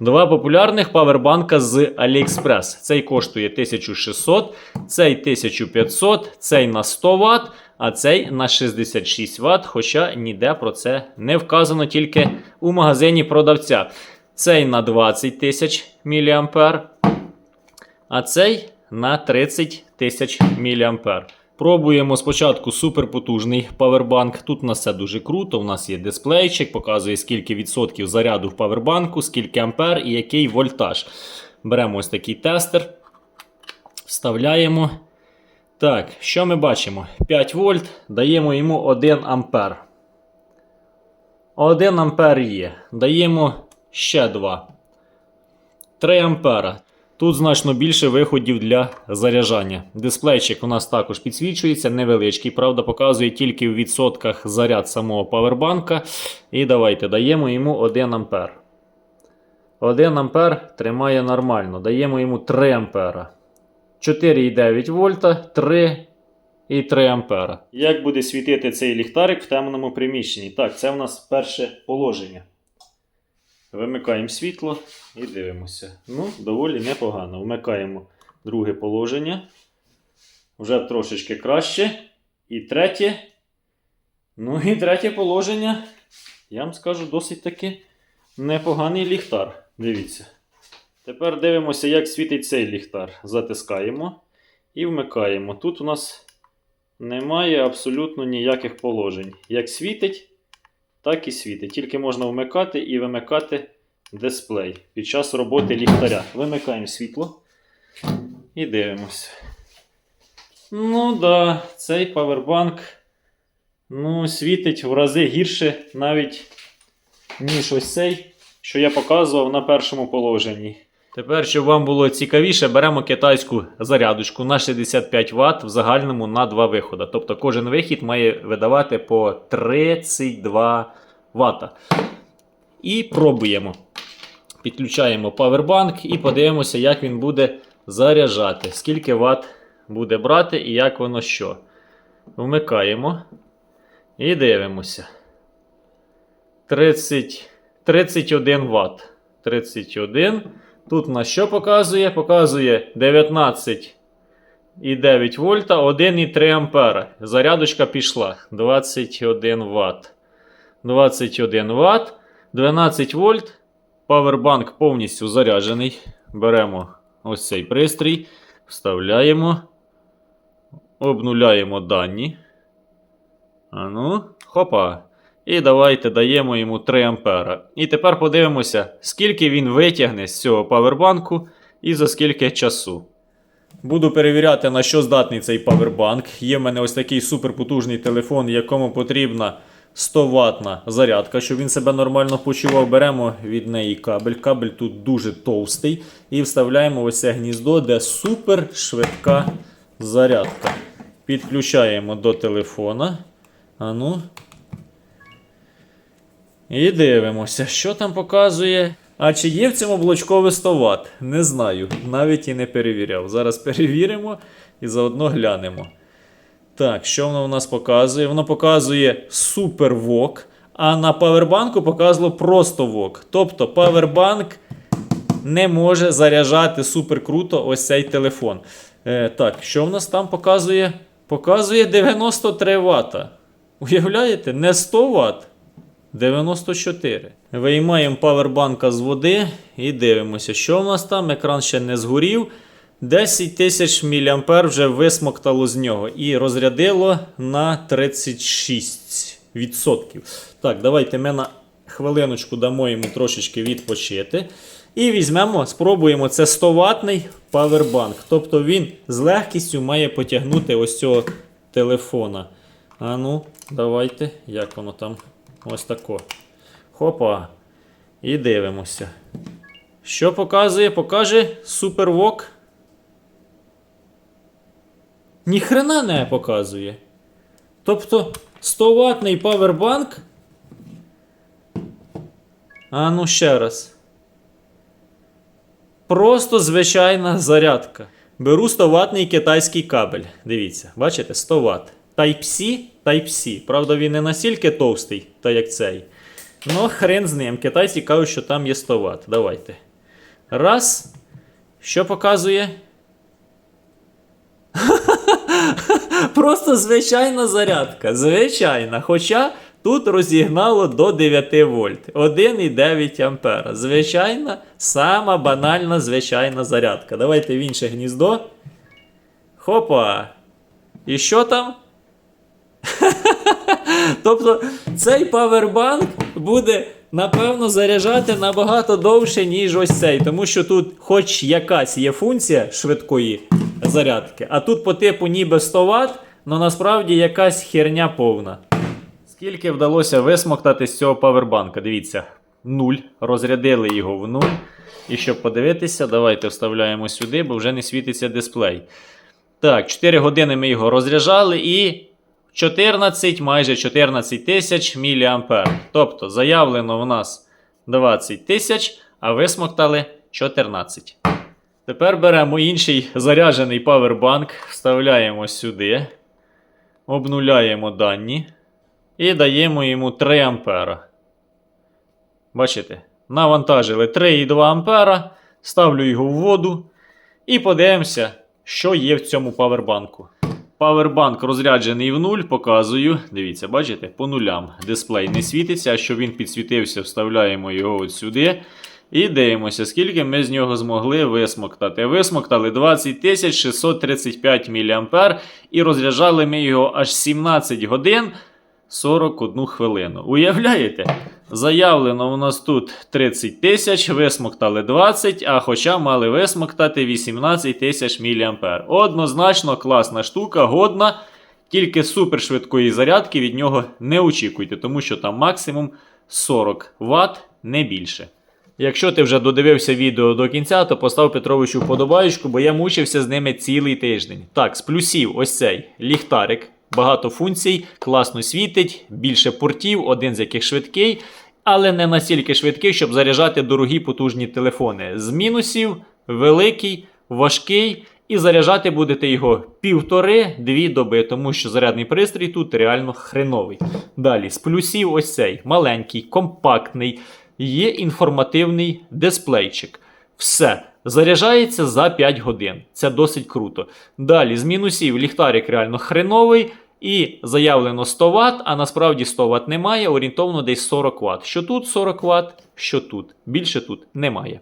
Два популярних павербанка з AliExpress. Цей коштує 1600, цей 1500, цей на 100 Вт, а цей на 66 Вт, хоча ніде про це не вказано тільки у магазині продавця. Цей на 20 тисяч мА, а цей на 30 тисяч мА. Пробуємо спочатку суперпотужний павербанк. Тут у нас все дуже круто. У нас є дисплейчик, показує скільки відсотків заряду в павербанку, скільки ампер і який вольтаж. Беремо ось такий тестер, вставляємо. Так, що ми бачимо? 5 вольт, даємо йому 1 ампер. 1 ампер є. Даємо ще 2. 3 ампера. Тут значно більше виходів для заряджання. Дисплейчик у нас також підсвічується, невеличкий, правда, показує тільки в відсотках заряд самого павербанка. І давайте даємо йому 1 ампер. 1 ампер тримає нормально. Даємо йому 3 ампера. 4,9 вольта, 3 і 3 ампера. Як буде світити цей ліхтарик в темному приміщенні? Так, це в нас перше положення. Вимикаємо світло і дивимося. Ну, доволі непогано. Вмикаємо друге положення. Вже трошечки краще. І третє. Ну і третє положення. Я вам скажу досить таки непоганий ліхтар. Дивіться. Тепер дивимося, як світить цей ліхтар. Затискаємо і вмикаємо. Тут у нас немає абсолютно ніяких положень. Як світить, так і світить. Тільки можна вмикати і вимикати дисплей під час роботи ліхтаря. Вимикаємо світло і дивимося. Ну да, цей павербанк ну, світить в рази гірше навіть, ніж ось цей, що я показував на першому положенні. Тепер, щоб вам було цікавіше, беремо китайську зарядочку на 65 Вт в загальному на два виходи. Тобто кожен вихід має видавати по 32 Вт. І пробуємо. Підключаємо павербанк і подивимося, як він буде заряджати. Скільки Вт буде брати і як воно що. Вмикаємо. І дивимося. 30, 31 Вт. 31. Тут на що показує? Показує 19,9 вольта, 1,3 ампера. Зарядочка пішла. 21 Вт. 21 Вт. 12 вольт. Павербанк повністю заряджений. Беремо ось цей пристрій, вставляємо, обнуляємо дані. Ану, хопа. І давайте даємо йому 3 ампера. І тепер подивимося, скільки він витягне з цього павербанку і за скільки часу. Буду перевіряти, на що здатний цей павербанк. Є в мене ось такий суперпотужний телефон, якому потрібна 100 ватна зарядка, щоб він себе нормально почував. Беремо від неї кабель. Кабель тут дуже товстий. І вставляємо ось це гніздо, де супер швидка зарядка. Підключаємо до телефона. Ану. І дивимося, що там показує. А чи є в цьому блочкове 100 Вт? Не знаю. Навіть і не перевіряв. Зараз перевіримо і заодно глянемо. Так, що воно в нас показує? Воно показує супер вок, а на павербанку показувало просто вок. Тобто павербанк не може заряджати супер круто ось цей телефон. Е, так, що в нас там показує? Показує 93 Вт. Уявляєте, не 100 Вт. 94. Виймаємо павербанка з води і дивимося, що в нас там. Екран ще не згорів. 10 тисяч мА вже висмоктало з нього і розрядило на 36%. Так, давайте ми на хвилиночку дамо йому трошечки відпочити. І візьмемо, спробуємо це 100 ватний павербанк. Тобто він з легкістю має потягнути ось цього телефона. А ну, давайте, як воно там. Ось тако. Хопа. І дивимося. Що показує? Покаже супервок. Ніхрена не показує. Тобто 100 ватний павербанк. А ну ще раз. Просто звичайна зарядка. Беру 100 ватний китайський кабель. Дивіться, бачите, 100 Вт. Type-C, Type-C. Правда, він не настільки товстий, та як цей. Ну, хрен з ним. Китайці кажуть, що там є 100 Вт. Давайте. Раз. Що показує? Просто звичайна зарядка. Звичайна. Хоча тут розігнало до 9 вольт. 1,9 ампера. Звичайна, сама банальна звичайна зарядка. Давайте в інше гніздо. Хопа. І що там? Тобто цей павербанк буде, напевно, заряджати набагато довше, ніж ось цей. Тому що тут хоч якась є функція швидкої зарядки, а тут по типу ніби 100 Вт, але насправді якась херня повна. Скільки вдалося висмоктати з цього павербанка? Дивіться, нуль. Розрядили його в нуль. І щоб подивитися, давайте вставляємо сюди, бо вже не світиться дисплей. Так, 4 години ми його розряджали і 14, майже 14 тисяч мА. Тобто заявлено в нас 20 тисяч, а висмоктали 14. Тепер беремо інший заряджений павербанк, вставляємо сюди, обнуляємо дані і даємо йому 3 ампера. Бачите, навантажили 3,2 ампера, ставлю його в воду і подивимося, що є в цьому павербанку. Павербанк розряджений в нуль, показую. Дивіться, бачите, по нулям дисплей не світиться, а щоб він підсвітився, вставляємо його от сюди. І дивимося, скільки ми з нього змогли висмоктати. Висмоктали 20 635 мА і розряджали ми його аж 17 годин 41 хвилину. Уявляєте? Заявлено у нас тут 30 тисяч, висмоктали 20, а хоча мали висмоктати 18 тисяч мА. Однозначно класна штука, годна. Тільки супершвидкої зарядки від нього не очікуйте, тому що там максимум 40 Вт, не більше. Якщо ти вже додивився відео до кінця, то постав Петровичу вподобаєчку, бо я мучився з ними цілий тиждень. Так, з плюсів ось цей ліхтарик, багато функцій, класно світить, більше портів, один з яких швидкий, але не настільки швидкий, щоб заряджати дорогі потужні телефони. З мінусів великий, важкий. І заряджати будете його півтори-дві доби, тому що зарядний пристрій тут реально хреновий. Далі, з плюсів ось цей маленький, компактний, є інформативний дисплейчик. Все. Заряджається за 5 годин. Це досить круто. Далі, з мінусів, ліхтарик реально хреновий. І заявлено 100 Вт, а насправді 100 Вт немає, орієнтовно десь 40 Вт. Що тут 40 Вт, що тут. Більше тут немає.